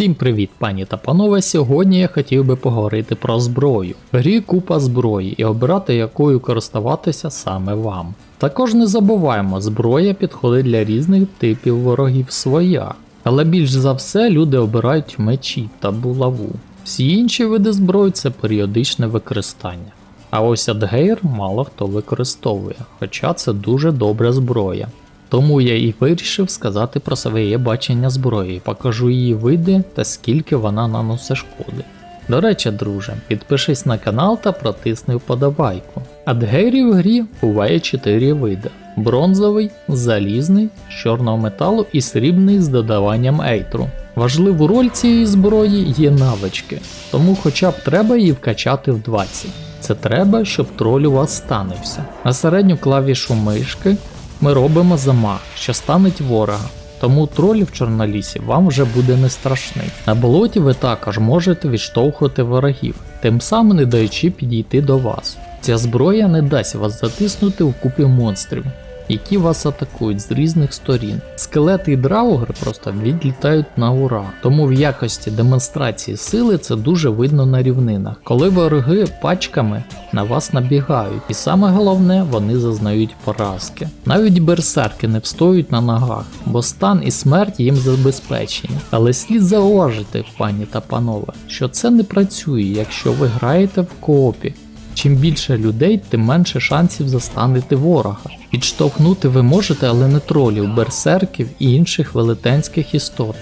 Всім привіт, пані та панове. Сьогодні я хотів би поговорити про зброю. В грі купа зброї і обирати якою користуватися саме вам. Також не забуваємо, зброя підходить для різних типів ворогів своя. Але більш за все люди обирають мечі та булаву. Всі інші види зброї це періодичне використання. А ось Адгейр мало хто використовує, хоча це дуже добра зброя. Тому я і вирішив сказати про своє бачення зброї, покажу її види та скільки вона наносить шкоди. До речі, друже, підпишись на канал та протисни вподобайку. Адгейрів в грі буває 4 види: бронзовий, залізний, з чорного металу і срібний з додаванням ейтру. Важливу роль цієї зброї є навички, тому хоча б треба її вкачати в 20. Це треба, щоб троль у вас станився. На середню клавішу мишки ми робимо замах, що станеть ворога. Тому тролі в Чорнолісі вам вже буде не страшний. На болоті ви також можете відштовхувати ворогів, тим самим не даючи підійти до вас. Ця зброя не дасть вас затиснути в купі монстрів, які вас атакують з різних сторін. Скелети і драугри просто відлітають на ура. Тому в якості демонстрації сили це дуже видно на рівнинах, коли вороги пачками на вас набігають, і саме головне, вони зазнають поразки. Навіть берсерки не встоють на ногах, бо стан і смерть їм забезпечені. Але слід зауважити, пані та панове, що це не працює, якщо ви граєте в коопі. Чим більше людей, тим менше шансів застанити ворога. Відштовхнути ви можете, але не тролів, берсерків і інших велетенських істот.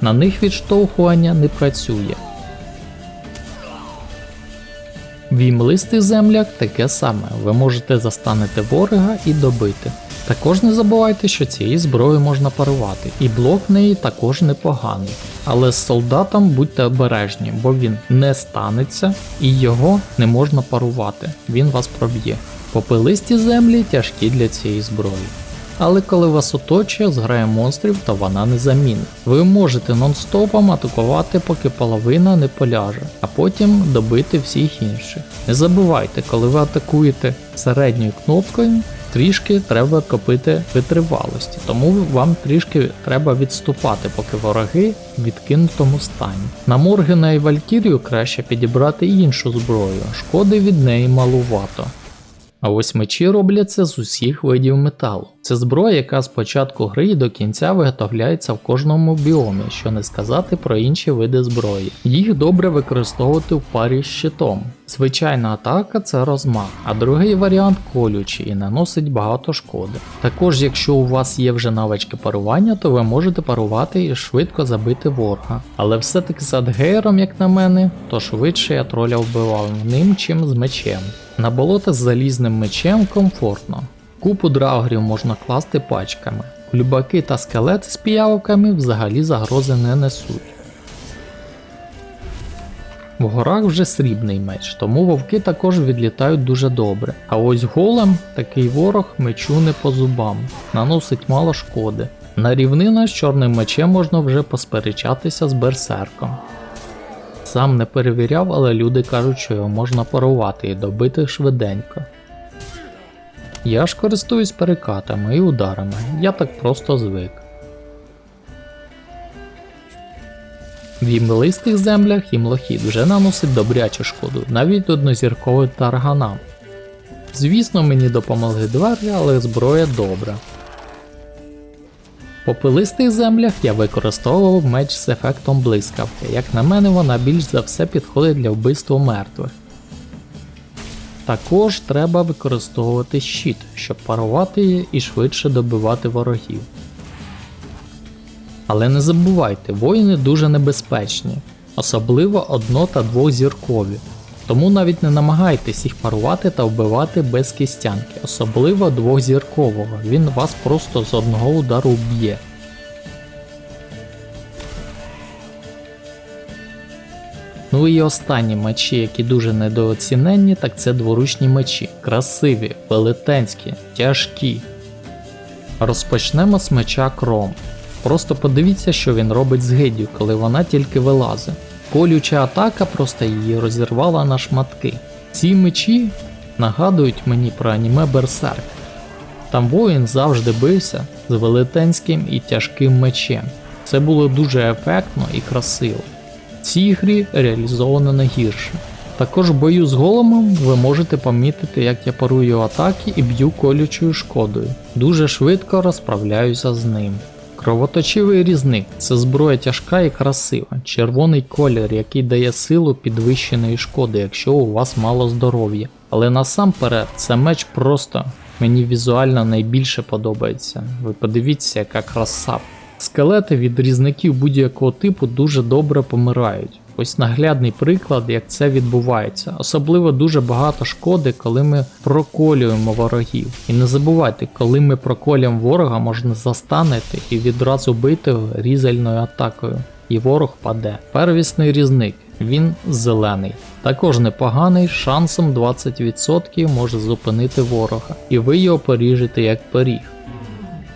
На них відштовхування не працює. В імлистих землях таке саме, ви можете застанити ворога і добити. Також не забувайте, що цією зброєю можна парувати, і блок в неї також непоганий. Але з солдатом будьте обережні, бо він не станеться і його не можна парувати, він вас проб'є. Попелисті землі тяжкі для цієї зброї. Але коли вас оточує, зграє монстрів, то вона не замінить. Ви можете нон-стопом атакувати, поки половина не поляже, а потім добити всіх інших. Не забувайте, коли ви атакуєте середньою кнопкою, трішки треба копити витривалості, тому вам трішки треба відступати, поки вороги в відкинутому стані. На Моргена і Валькірію краще підібрати іншу зброю, шкоди від неї малувато. А ось мечі робляться з усіх видів металу. Це зброя, яка з початку гри і до кінця виготовляється в кожному біомі, що не сказати про інші види зброї. Їх добре використовувати в парі з щитом. Звичайна атака це розмах, а другий варіант колючий і наносить багато шкоди. Також, якщо у вас є вже навички парування, то ви можете парувати і швидко забити ворога. Але все-таки з адгейром, як на мене, то швидше я троля вбивав ним, чим з мечем. На болото з залізним мечем комфортно. Купу драугрів можна класти пачками. Любаки та скелети з піявками взагалі загрози не несуть. В горах вже срібний меч, тому вовки також відлітають дуже добре. А ось голем, такий ворог мечу не по зубам, наносить мало шкоди. На рівнинах з чорним мечем можна вже посперечатися з берсерком. Сам не перевіряв, але люди кажуть, що його можна парувати і добити швиденько. Я ж користуюсь перекатами і ударами, я так просто звик. В імлистих землях імлохід вже наносить добрячу шкоду, навіть однозірковим тарганам. Звісно, мені допомогли двері, але зброя добра. В попелистих землях я використовував меч з ефектом блискавки, як на мене, вона більш за все підходить для вбивства мертвих. Також треба використовувати щит, щоб парувати і швидше добивати ворогів. Але не забувайте, воїни дуже небезпечні, особливо одно та двохзіркові. Тому навіть не намагайтесь їх парувати та вбивати без кістянки, особливо двохзіркового, він вас просто з одного удару вб'є. Ну і останні мечі, які дуже недооціненні, так це дворучні мечі. Красиві, велетенські, тяжкі. Розпочнемо з меча кром. Просто подивіться, що він робить з гиддю, коли вона тільки вилазить. Колюча атака просто її розірвала на шматки. Ці мечі нагадують мені про аніме Берсерк. Там воїн завжди бився з велетенським і тяжким мечем. Це було дуже ефектно і красиво. В цій грі реалізовано не гірше. Також в бою з големом ви можете помітити, як я парую атаки і б'ю колючою шкодою. Дуже швидко розправляюся з ним. Кровоточивий різник це зброя тяжка і красива, червоний колір, який дає силу підвищеної шкоди, якщо у вас мало здоров'я. Але насамперед це меч просто мені візуально найбільше подобається. Ви подивіться, яка краса. Скелети від різників будь-якого типу дуже добре помирають. Ось наглядний приклад, як це відбувається. Особливо дуже багато шкоди, коли ми проколюємо ворогів. І не забувайте, коли ми проколюємо ворога, можна застанити і відразу бити різальною атакою. І ворог паде. Первісний різник, він зелений. Також непоганий, шансом 20% може зупинити ворога, і ви його поріжете як пиріг.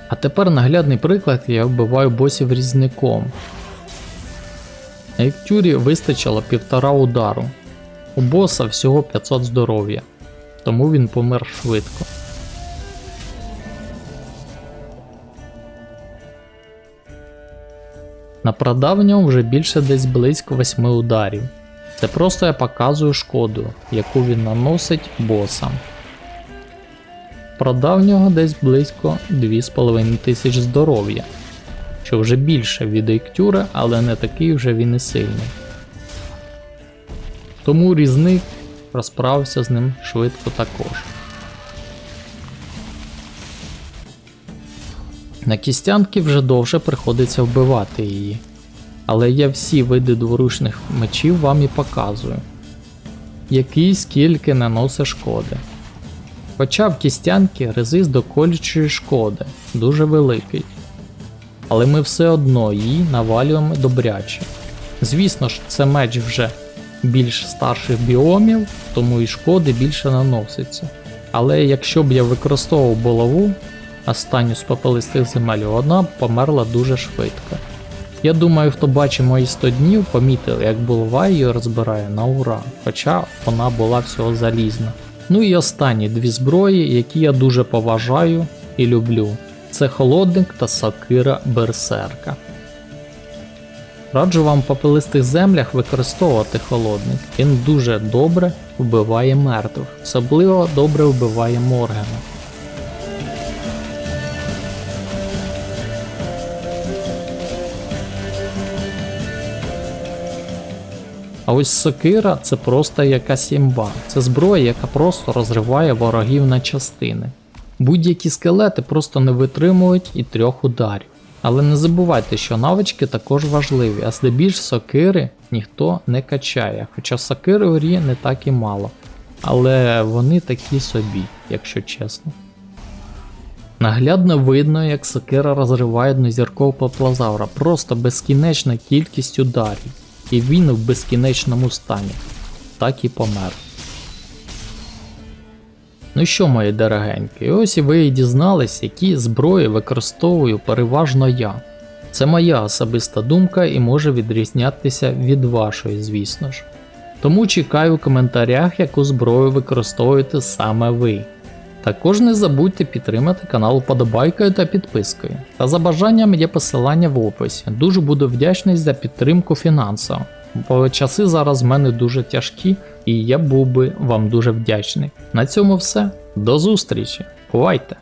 А тепер наглядний приклад я вбиваю босів різником. На Ектюрі вистачило півтора удару. У боса всього 500 здоров'я, тому він помер швидко. На прадавньому вже більше десь близько 8 ударів. Це просто я показую шкоду, яку він наносить босам. Прадавнього десь близько 2500 здоров'я що вже більше від Ейктюра, але не такий вже він і сильний. Тому різник розправився з ним швидко також. На кістянки вже довше приходиться вбивати її, але я всі види дворучних мечів вам і показую, який скільки наносить шкоди. Хоча в кістянки резист до колючої шкоди дуже великий але ми все одно її навалюємо добряче. Звісно ж, це меч вже більш старших біомів, тому і шкоди більше наноситься. Але якщо б я використовував булаву, останню з попелистих земель, вона б померла дуже швидко. Я думаю, хто бачив мої 100 днів, помітив, як булава її розбирає на ура, хоча вона була всього залізна. Ну і останні дві зброї, які я дуже поважаю і люблю це холодник та сокира берсерка. Раджу вам в попелистих землях використовувати холодник. Він дуже добре вбиває мертвих, особливо добре вбиває моргана. А ось сокира це просто якась імба. Це зброя, яка просто розриває ворогів на частини. Будь-які скелети просто не витримують і трьох ударів. Але не забувайте, що навички також важливі, а здебільш сокири ніхто не качає, хоча сокири в грі не так і мало. Але вони такі собі, якщо чесно. Наглядно видно, як сокира розриває однозіркового поплазавра, просто безкінечна кількість ударів, і він в безкінечному стані. Так і помер. Ну що, мої дорогенькі, ось і ви і дізнались, які зброї використовую переважно я. Це моя особиста думка і може відрізнятися від вашої, звісно ж. Тому чекаю у коментарях, яку зброю використовуєте саме ви. Також не забудьте підтримати канал вподобайкою та підпискою. Та за бажанням є посилання в описі. Дуже буду вдячний за підтримку фінансово, бо часи зараз в мене дуже тяжкі і я був би вам дуже вдячний. На цьому все. До зустрічі. Бувайте!